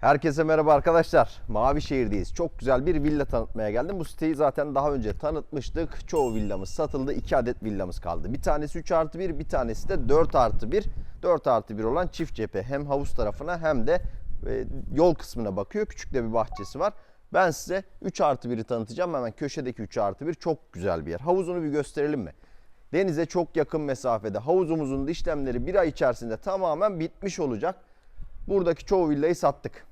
Herkese merhaba arkadaşlar. Mavişehir'deyiz. Çok güzel bir villa tanıtmaya geldim. Bu siteyi zaten daha önce tanıtmıştık. Çoğu villamız satıldı. 2 adet villamız kaldı. Bir tanesi 3 artı 1, bir tanesi de 4 artı 1. 4 artı 1 olan çift cephe. Hem havuz tarafına hem de e, yol kısmına bakıyor. Küçük de bir bahçesi var. Ben size 3 artı 1'i tanıtacağım. Hemen köşedeki 3 artı 1 çok güzel bir yer. Havuzunu bir gösterelim mi? Denize çok yakın mesafede. Havuzumuzun da işlemleri bir ay içerisinde tamamen bitmiş olacak. Buradaki çoğu villayı sattık.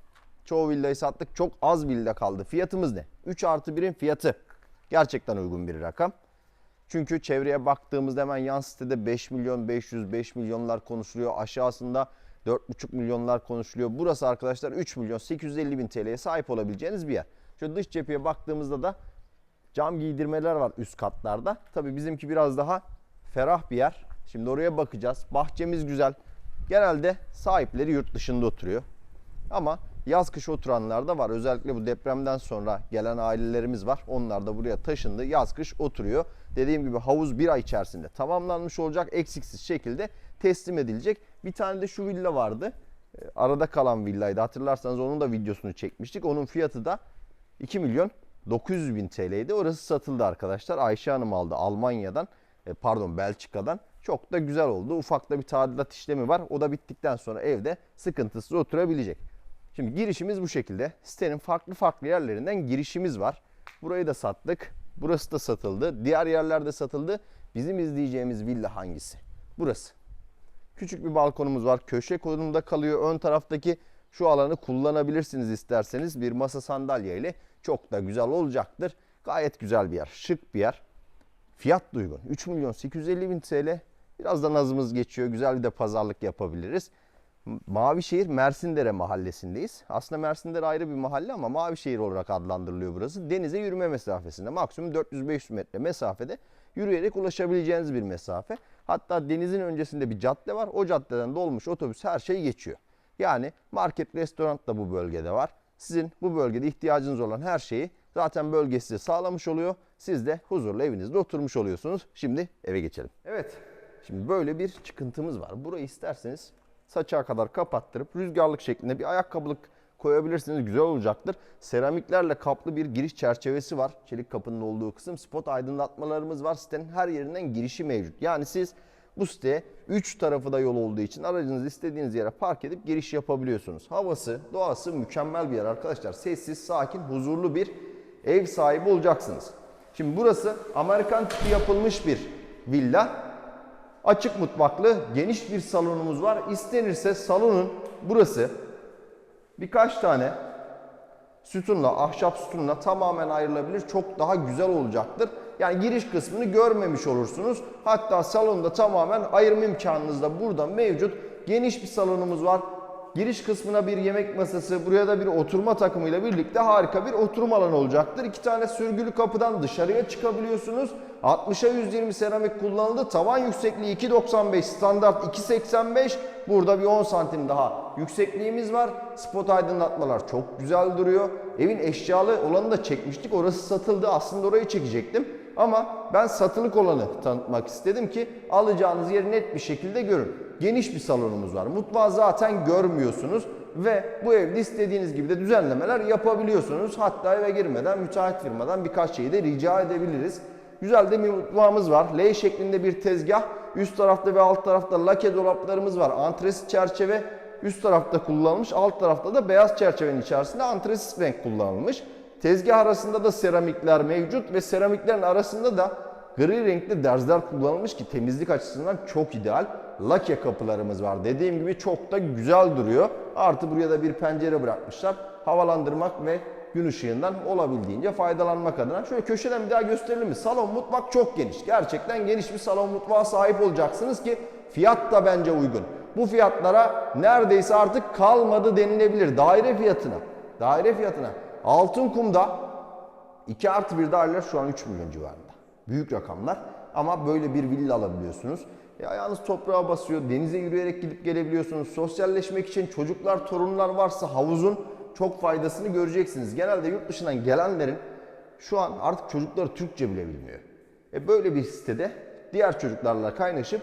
Çoğu villayı sattık. Çok az villa kaldı. Fiyatımız ne? 3 artı 1'in fiyatı. Gerçekten uygun bir rakam. Çünkü çevreye baktığımızda hemen yan sitede 5 milyon 500 5 milyonlar konuşuluyor. Aşağısında 4,5 milyonlar konuşuluyor. Burası arkadaşlar 3 milyon 850 bin TL'ye sahip olabileceğiniz bir yer. Şu dış cepheye baktığımızda da cam giydirmeler var üst katlarda. Tabii bizimki biraz daha ferah bir yer. Şimdi oraya bakacağız. Bahçemiz güzel. Genelde sahipleri yurt dışında oturuyor. Ama yaz kış oturanlar da var. Özellikle bu depremden sonra gelen ailelerimiz var. Onlar da buraya taşındı. Yaz kış oturuyor. Dediğim gibi havuz bir ay içerisinde tamamlanmış olacak. Eksiksiz şekilde teslim edilecek. Bir tane de şu villa vardı. Ee, Arada kalan villaydı. Hatırlarsanız onun da videosunu çekmiştik. Onun fiyatı da 2 milyon 900 bin TL'ydi. Orası satıldı arkadaşlar. Ayşe Hanım aldı Almanya'dan. e, Pardon Belçika'dan. Çok da güzel oldu. Ufak da bir tadilat işlemi var. O da bittikten sonra evde sıkıntısız oturabilecek. Şimdi girişimiz bu şekilde. Sitenin farklı farklı yerlerinden girişimiz var. Burayı da sattık. Burası da satıldı. Diğer yerlerde satıldı. Bizim izleyeceğimiz villa hangisi? Burası. Küçük bir balkonumuz var. Köşe konumunda kalıyor. Ön taraftaki şu alanı kullanabilirsiniz isterseniz. Bir masa sandalye ile çok da güzel olacaktır. Gayet güzel bir yer. Şık bir yer. Fiyat da uygun. 3 milyon 850 bin TL. Birazdan azımız geçiyor. Güzel bir de pazarlık yapabiliriz. Mavişehir Mersindere mahallesindeyiz. Aslında Mersindere ayrı bir mahalle ama Mavişehir olarak adlandırılıyor burası. Denize yürüme mesafesinde maksimum 400-500 metre mesafede yürüyerek ulaşabileceğiniz bir mesafe. Hatta denizin öncesinde bir cadde var. O caddeden dolmuş otobüs her şey geçiyor. Yani market, restoran da bu bölgede var. Sizin bu bölgede ihtiyacınız olan her şeyi zaten bölge size sağlamış oluyor. Siz de huzurlu evinizde oturmuş oluyorsunuz. Şimdi eve geçelim. Evet. Şimdi böyle bir çıkıntımız var. Burayı isterseniz saçağa kadar kapattırıp rüzgarlık şeklinde bir ayakkabılık koyabilirsiniz. Güzel olacaktır. Seramiklerle kaplı bir giriş çerçevesi var. Çelik kapının olduğu kısım. Spot aydınlatmalarımız var. Sitenin her yerinden girişi mevcut. Yani siz bu siteye 3 tarafı da yol olduğu için aracınızı istediğiniz yere park edip giriş yapabiliyorsunuz. Havası, doğası mükemmel bir yer arkadaşlar. Sessiz, sakin, huzurlu bir ev sahibi olacaksınız. Şimdi burası Amerikan tipi yapılmış bir villa. Açık mutfaklı, geniş bir salonumuz var. İstenirse salonun burası birkaç tane sütunla, ahşap sütunla tamamen ayrılabilir. Çok daha güzel olacaktır. Yani giriş kısmını görmemiş olursunuz. Hatta salonda tamamen ayırma imkanınız da burada mevcut. Geniş bir salonumuz var. Giriş kısmına bir yemek masası, buraya da bir oturma takımıyla birlikte harika bir oturum alanı olacaktır. İki tane sürgülü kapıdan dışarıya çıkabiliyorsunuz. 60'a 120 seramik kullanıldı. Tavan yüksekliği 2.95, standart 2.85. Burada bir 10 santim daha yüksekliğimiz var. Spot aydınlatmalar çok güzel duruyor. Evin eşyalı olanı da çekmiştik. Orası satıldı. Aslında orayı çekecektim. Ama ben satılık olanı tanıtmak istedim ki alacağınız yeri net bir şekilde görün. Geniş bir salonumuz var. Mutfağı zaten görmüyorsunuz ve bu evde istediğiniz gibi de düzenlemeler yapabiliyorsunuz. Hatta eve girmeden müteahhit firmadan birkaç şeyi de rica edebiliriz. Güzel de bir mutfağımız var. L şeklinde bir tezgah. Üst tarafta ve alt tarafta lake dolaplarımız var. Antresit çerçeve üst tarafta kullanılmış. Alt tarafta da beyaz çerçevenin içerisinde antresit renk kullanılmış. Tezgah arasında da seramikler mevcut ve seramiklerin arasında da gri renkli derzler kullanılmış ki temizlik açısından çok ideal. Lake kapılarımız var. Dediğim gibi çok da güzel duruyor. Artı buraya da bir pencere bırakmışlar. Havalandırmak ve gün ışığından olabildiğince faydalanmak adına. Şöyle köşeden bir daha gösterelim mi? Salon mutfak çok geniş. Gerçekten geniş bir salon mutfağa sahip olacaksınız ki fiyat da bence uygun. Bu fiyatlara neredeyse artık kalmadı denilebilir. Daire fiyatına. Daire fiyatına. Altın kumda 2 artı 1 daireler şu an 3 milyon civarında. Büyük rakamlar ama böyle bir villa alabiliyorsunuz. E ayağınız toprağa basıyor, denize yürüyerek gidip gelebiliyorsunuz. Sosyalleşmek için çocuklar, torunlar varsa havuzun çok faydasını göreceksiniz. Genelde yurt dışından gelenlerin şu an artık çocukları Türkçe bile bilmiyor. E böyle bir sitede diğer çocuklarla kaynaşıp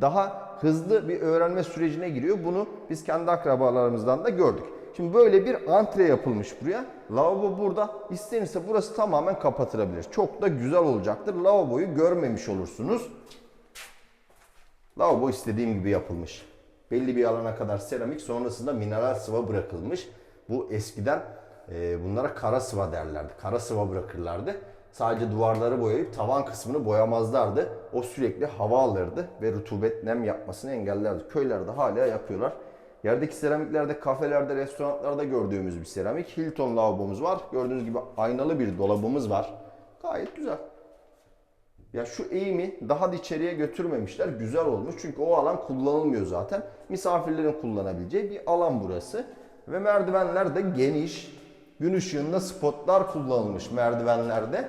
daha hızlı bir öğrenme sürecine giriyor. Bunu biz kendi akrabalarımızdan da gördük. Şimdi böyle bir antre yapılmış buraya. Lavabo burada. İstenirse burası tamamen kapatılabilir. Çok da güzel olacaktır. Lavaboyu görmemiş olursunuz. Lavabo istediğim gibi yapılmış. Belli bir alana kadar seramik sonrasında mineral sıva bırakılmış. Bu eskiden e, bunlara kara sıva derlerdi. Kara sıva bırakırlardı. Sadece duvarları boyayıp tavan kısmını boyamazlardı. O sürekli hava alırdı ve rutubet nem yapmasını engellerdi. Köylerde hala yapıyorlar. Yerdeki seramiklerde, kafelerde, restoranlarda gördüğümüz bir seramik. Hilton lavabomuz var. Gördüğünüz gibi aynalı bir dolabımız var. Gayet güzel. Ya şu eğimi daha da içeriye götürmemişler. Güzel olmuş. Çünkü o alan kullanılmıyor zaten. Misafirlerin kullanabileceği bir alan burası. Ve merdivenler de geniş. Gün ışığında spotlar kullanılmış merdivenlerde.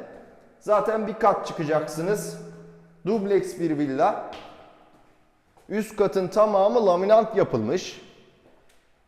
Zaten bir kat çıkacaksınız. Dubleks bir villa. Üst katın tamamı laminant yapılmış.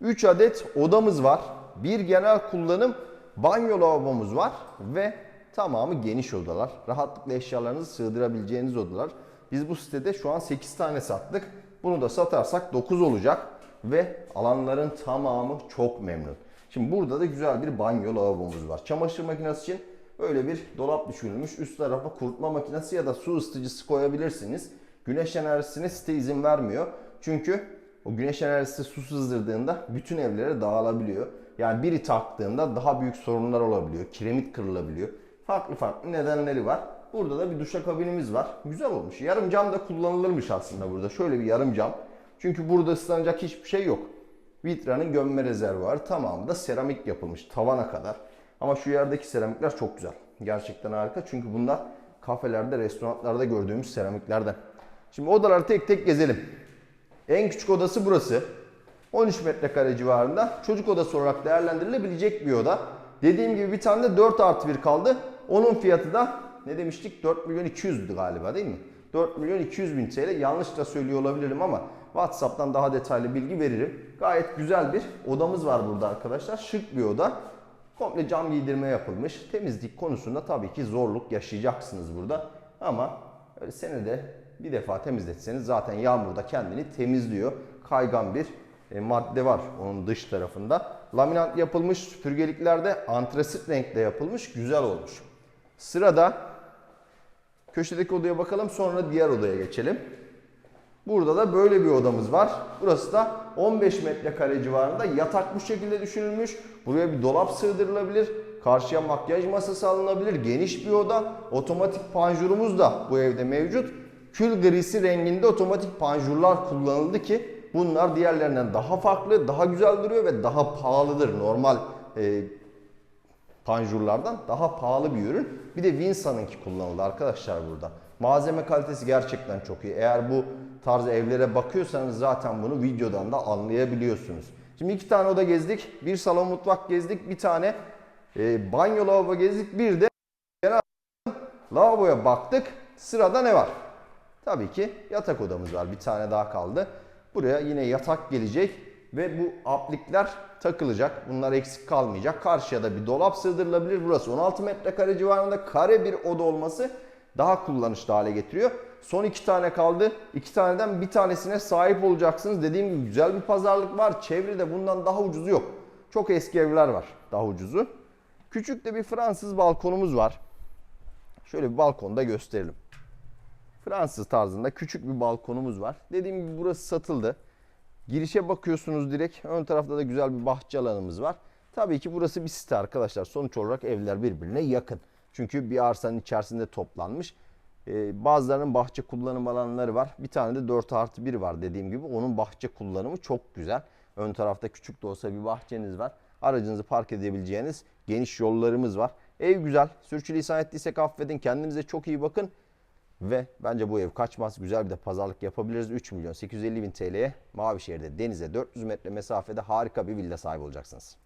3 adet odamız var. Bir genel kullanım banyo lavabomuz var ve tamamı geniş odalar. Rahatlıkla eşyalarınızı sığdırabileceğiniz odalar. Biz bu sitede şu an 8 tane sattık. Bunu da satarsak 9 olacak ve alanların tamamı çok memnun. Şimdi burada da güzel bir banyo lavabomuz var. Çamaşır makinesi için böyle bir dolap düşünülmüş. Üst tarafa kurutma makinesi ya da su ısıtıcısı koyabilirsiniz. Güneş enerjisine site izin vermiyor. Çünkü o güneş enerjisi su sızdırdığında bütün evlere dağılabiliyor. Yani biri taktığında daha büyük sorunlar olabiliyor. Kiremit kırılabiliyor. Farklı farklı nedenleri var. Burada da bir duşakabinimiz var. Güzel olmuş. Yarım cam da kullanılırmış aslında burada. Şöyle bir yarım cam. Çünkü burada ıslanacak hiçbir şey yok. Vitra'nın gömme rezervuarı tamamı da seramik yapılmış tavana kadar. Ama şu yerdeki seramikler çok güzel. Gerçekten harika. Çünkü bunlar kafelerde, restoranlarda gördüğümüz seramiklerden. Şimdi odaları tek tek gezelim. En küçük odası burası. 13 metrekare civarında. Çocuk odası olarak değerlendirilebilecek bir oda. Dediğim gibi bir tane de 4 artı 1 kaldı. Onun fiyatı da ne demiştik? 4 milyon 200'dü galiba değil mi? 4 milyon 200 bin TL. Yanlış da söylüyor olabilirim ama WhatsApp'tan daha detaylı bilgi veririm. Gayet güzel bir odamız var burada arkadaşlar. Şık bir oda. Komple cam giydirme yapılmış. Temizlik konusunda tabii ki zorluk yaşayacaksınız burada. Ama senede bir defa temizletseniz zaten yağmurda kendini temizliyor. Kaygan bir e, madde var onun dış tarafında. Laminat yapılmış süpürgeliklerde antrasit renkte yapılmış. Güzel olmuş. Sırada köşedeki odaya bakalım sonra diğer odaya geçelim. Burada da böyle bir odamız var. Burası da 15 metrekare civarında yatak bu şekilde düşünülmüş. Buraya bir dolap sığdırılabilir. Karşıya makyaj masası alınabilir. Geniş bir oda. Otomatik panjurumuz da bu evde mevcut. Kül grisi renginde otomatik panjurlar kullanıldı ki bunlar diğerlerinden daha farklı, daha güzel duruyor ve daha pahalıdır. Normal e, panjurlardan daha pahalı bir ürün. Bir de Winsa'nınki kullanıldı arkadaşlar burada. Malzeme kalitesi gerçekten çok iyi. Eğer bu tarz evlere bakıyorsanız zaten bunu videodan da anlayabiliyorsunuz. Şimdi iki tane oda gezdik. Bir salon mutfak gezdik. Bir tane e, banyo lavabo gezdik. Bir de lavaboya baktık. Sırada ne var? Tabii ki yatak odamız var. Bir tane daha kaldı. Buraya yine yatak gelecek ve bu aplikler takılacak. Bunlar eksik kalmayacak. Karşıya da bir dolap sığdırılabilir. Burası 16 metrekare civarında kare bir oda olması daha kullanışlı hale getiriyor. Son iki tane kaldı. İki taneden bir tanesine sahip olacaksınız. Dediğim gibi güzel bir pazarlık var. Çevrede bundan daha ucuzu yok. Çok eski evler var daha ucuzu. Küçük de bir Fransız balkonumuz var. Şöyle bir balkonda gösterelim. Fransız tarzında küçük bir balkonumuz var. Dediğim gibi burası satıldı. Girişe bakıyorsunuz direkt. Ön tarafta da güzel bir bahçe alanımız var. Tabii ki burası bir site arkadaşlar. Sonuç olarak evler birbirine yakın. Çünkü bir arsanın içerisinde toplanmış. Ee, bazılarının bahçe kullanım alanları var. Bir tane de 4 artı 1 var dediğim gibi. Onun bahçe kullanımı çok güzel. Ön tarafta küçük de olsa bir bahçeniz var. Aracınızı park edebileceğiniz geniş yollarımız var. Ev güzel. Sürçülisan ettiysek affedin. Kendinize çok iyi bakın. Ve bence bu ev kaçmaz. Güzel bir de pazarlık yapabiliriz. 3 milyon 850 bin TL'ye Mavişehir'de denize 400 metre mesafede harika bir villa sahibi olacaksınız.